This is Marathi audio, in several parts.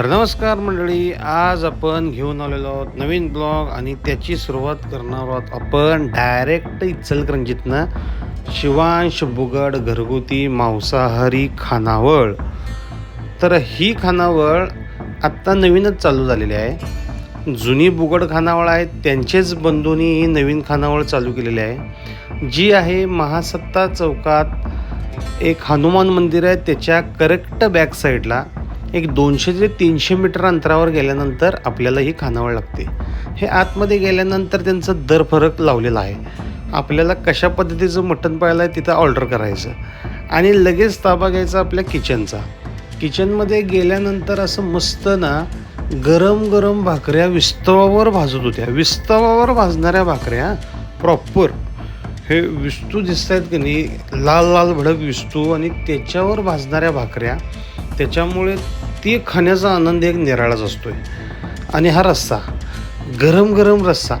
तर नमस्कार मंडळी. आज आपण घेऊन आलेलो आहोत नवीन ब्लॉग आणि त्याची सुरुवात करणार आहोत आपण डायरेक्ट इचलकरंजीतनं शिवांश बुगड घरगुती मांसाहारी खानावळ. तर ही खानावळ आत्ता नवीनच चालू झालेली आहे. जुनी बुगड खानावळ आहेत त्यांचेच बंधूंनी ही नवीन खानावळ चालू केलेली आहे. जी आहे महासत्ता चौकात एक हनुमान मंदिर आहे त्याच्या करेक्ट बॅक साईडला एक दोनशे ते तीनशे मीटर अंतरावर गेल्यानंतर आपल्याला ही खानावळ लागते. हे आतमध्ये गेल्यानंतर त्यांचं दर फरक लावलेला आहे. आपल्याला कशा पद्धतीचं मटण पाहिलं आहे तिथं ऑर्डर करायचं. आणि लगेच ताबा घ्यायचा आपल्या किचनचा. किचनमध्ये गेल्यानंतर असं मस्त ना गरम गरम भाकऱ्या विस्तवावर भाजत होत्या. विस्तवावर भाजणाऱ्या भाकऱ्या प्रॉपर हे विस्तू दिसत आहेत की नाही लाल लाल भडक विस्तू आणि त्याच्यावर भाजणाऱ्या भाकऱ्या. त्याच्यामुळे ती खाण्याचा आनंद एक निराळाच असतोय. आणि हा रस्सा गरम गरम रस्सा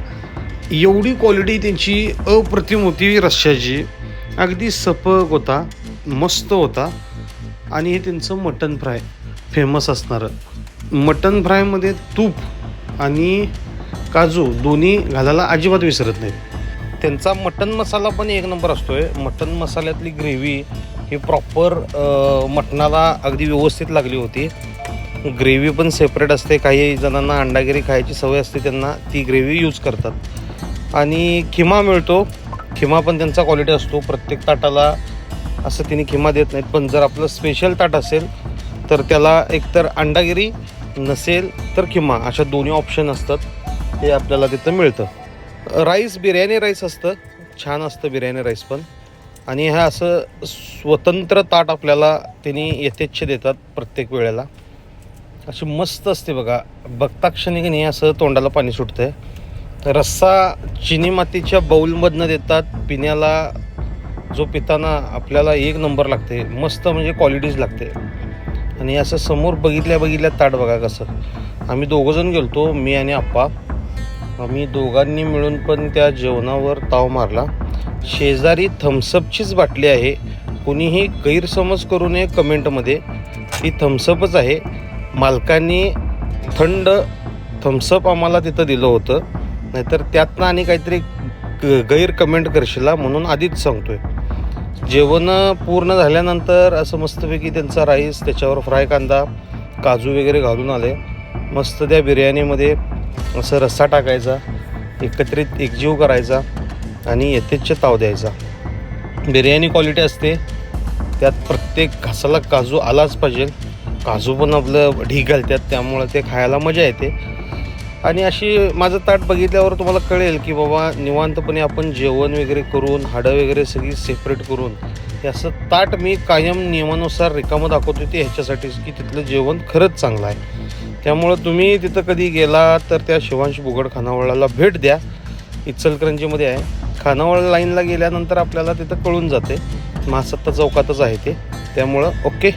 एवढी क्वालिटी त्यांची अप्रतिम होती रश्श्याची अगदी सपक होता मस्त होता. आणि हे त्यांचं मटन फ्राय फेमस असणारं. मटन फ्रायमध्ये तूप आणि काजू दोन्ही घालायला अजिबात विसरत नाहीत. त्यांचा मटन मसाला पण एक नंबर असतोय. मटन मसाल्यातली ग्रेव्ही ही प्रॉपर मटणाला अगदी व्यवस्थित लागली होती. ग्रेव्ही पण सेपरेट असते. काही जणांना अंडागिरी खायची सवय असते त्यांना ती ग्रेव्ही यूज करतात. आणि खिमा मिळतो. खिमा पण त्यांचा क्वालिटी असतो. प्रत्येक ताटाला असं तिने खिमा देत नाहीत. पण जर आपलं स्पेशल ताट असेल तर त्याला एकतर अंडागिरी नसेल तर खिमा. अशा दोन्ही ऑप्शन असतात. ते आपल्याला तिथं मिळतं. राईस बिर्याणी राईस असतं. छान असतं बिर्याणी राईस पण. आणि ह्या असं स्वतंत्र ताट आपल्याला त्यांनी यथेच्छ देतात प्रत्येक वेळेला. अशी मस्त असते बघा. बघता क्षणी की नाही असं तोंडाला पाणी सुटतंय. रस्सा चिनी मातीच्या बाऊलमधनं देतात. पिण्याला जो पिताना आपल्याला एक नंबर लागते. मस्त म्हणजे क्वालिटीज लागते. आणि असं समोर बघितल्या बघितल्या ताट बघा कसं. आम्ही दोघंजण गेलतो मी आणि आप्पा. आम्ही दोघांनी मिळून पण त्या जेवणावर ताव मारला. शेजारी थम्सअपचीच बाटली आहे. कुणीही गैरसमज करू नये कमेंटमध्ये. ती थम्सअपच आहे. मालकांनी थंड थम्सअप आम्हाला तिथं दिलं होतं. नाहीतर त्यातनं आणि काहीतरी ग- गैर कमेंट करशीला म्हणून आधीच सांगतोय. जेवण पूर्ण झाल्यानंतर असं मस्तपैकी त्यांचा राईस त्याच्यावर फ्राय कांदा काजू वगैरे घालून आले. मस्त त्या बिर्याणीमध्ये असं रस्सा टाकायचा. एकत्रित एकजीव करायचा. आणि यथेच्छ ताव द्यायचा. बिर्याणी क्वालिटी असते. त्यात प्रत्येक घासाला काजू आलाच पाहिजे. काजू पण आपलं ढी घालतात त्यामुळं ते खायला मजा येते. आणि अशी माझं ताट बघितल्यावर तुम्हाला कळेल की बाबा निवांतपणे आपण जेवण वगैरे करून हाडं वगैरे सगळी सेपरेट करून हे असं ताट मी कायम नियमानुसार रिकामं दाखवतो ते ह्याच्यासाठीच की तिथलं जेवण खरंच चांगलं आहे. त्यामुळं तुम्ही तिथं कधी गेला तर त्या शिवांश बुगड खानावळाला भेट द्या. इचलकरंजीमध्ये आहे. खानावळ लाईनला गेल्यानंतर आपल्याला तिथं कळून जाते. महासत्ता चौकातच आहे ते. त्यामुळं ओके.